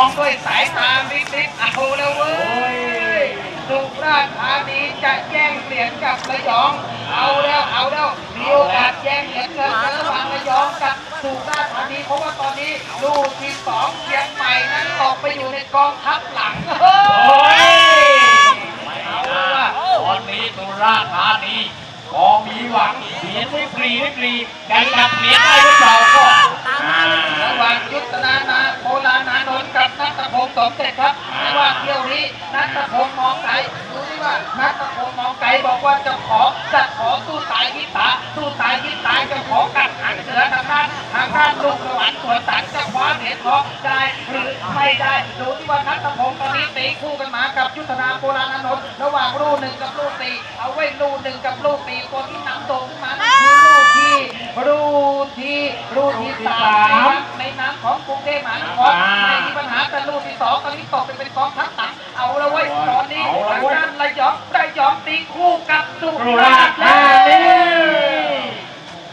องด้วยสายตาริบๆเอาแล้วเว้ยสุราษฎร์ธานีจะแย่งเหรียญกับระยอง เอาแล้วเอาแล้วมีโอกาสแย่งเหรียญเงินกันระหว่างระยองกับสุราษฎร์ธานีเพราะว่าตอนนี้ลูกที่สองเชียงใหม่นั้นตกไปอยู่ในกองทัพหลังเฮ้โอ้ยยเอาละตอนนี้สุราษฎร์ธานีพอมีหวังเหรียญวิกรีวิกรีจะจับเหรียญได้หรือเปล่าก็อ่าระหว่างยุทธนานาโบราณานนท์กับ นัทพงศ์สมเด็จครับว่าเที่ยวนี้นัทพงศ์มองไกลดูที่ว่านัทพงศ์มองไกลบอกว่าจะขอจะขอสู้ตายยิตาสู้ตายยิตายจะขอกัดหางเสือทางด้านทางด้านลูกสวรรค์สวนสันจะคว้าเหรียญทองได้หรือไม่ได้ดูที่ว่านัทพงศ์ตอนนี้ตีคู่กันมากับยุทธนาโบราณนนท์ระหว่างลูกหนึ่งกับลูกสี่เอาไว้ลูกหนึ่งกับลูกสี่คนที่นำโด่งขึ้นมานั่นคือลูกที่ลูก ลูกที่สามนะครับในนามของกรุงเทพมหานครไม่มีปัญหาแต่ลูกที่สองตอนนี้ตกเป็นเป็นกองทัพต่างเอาละเว้ยตอนนี้ทางด้านระยองระยองตีคู่กับสุสุราราษษฎฎร์ร์ธาธานีนี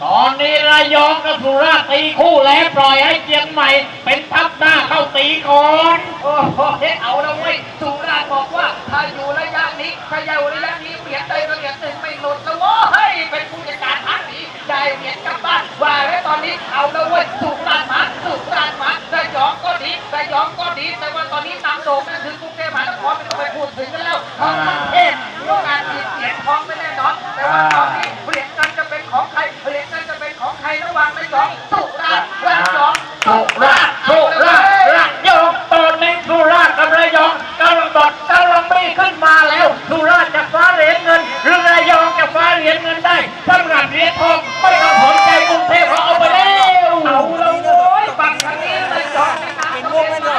ตอนนี้ระยองกับสุราษฎร์ตีคู่แล้วปล่อยให้เชียงใหม่ เป็นทัพหน้าเข้าตีก่อนโอ้โหเอาละเว้ยสุ เอาละเว้ยสุราษฎร์มาสุราษฎร์มาสยองก็ดีสยองก็ดี แต่ว่าตอนนี้นำโด่งนั่นคือกรุงเทพมหานครไม่ต้องไปพูดถึงกันแล้วทั้งประเทศมีโอกาสมีเสียงทองไม่แน่นอนแต่ว่าตอนนี้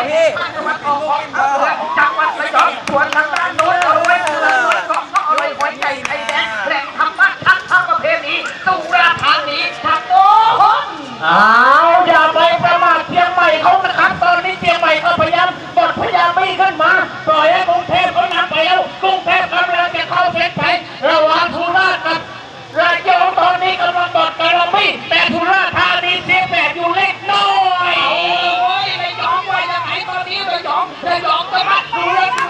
พี่จังหวัดออกของอำเภอจังหวัดระยองส่วนทางด้านโน้นเอาไว้เมือเกาะก็เอาไว้หัวใจไทยแดนแหล่งธรรมะทั้งทั้งประเพณีสุราษฎร์ธานีทั้งโอ้โห Vamos lá,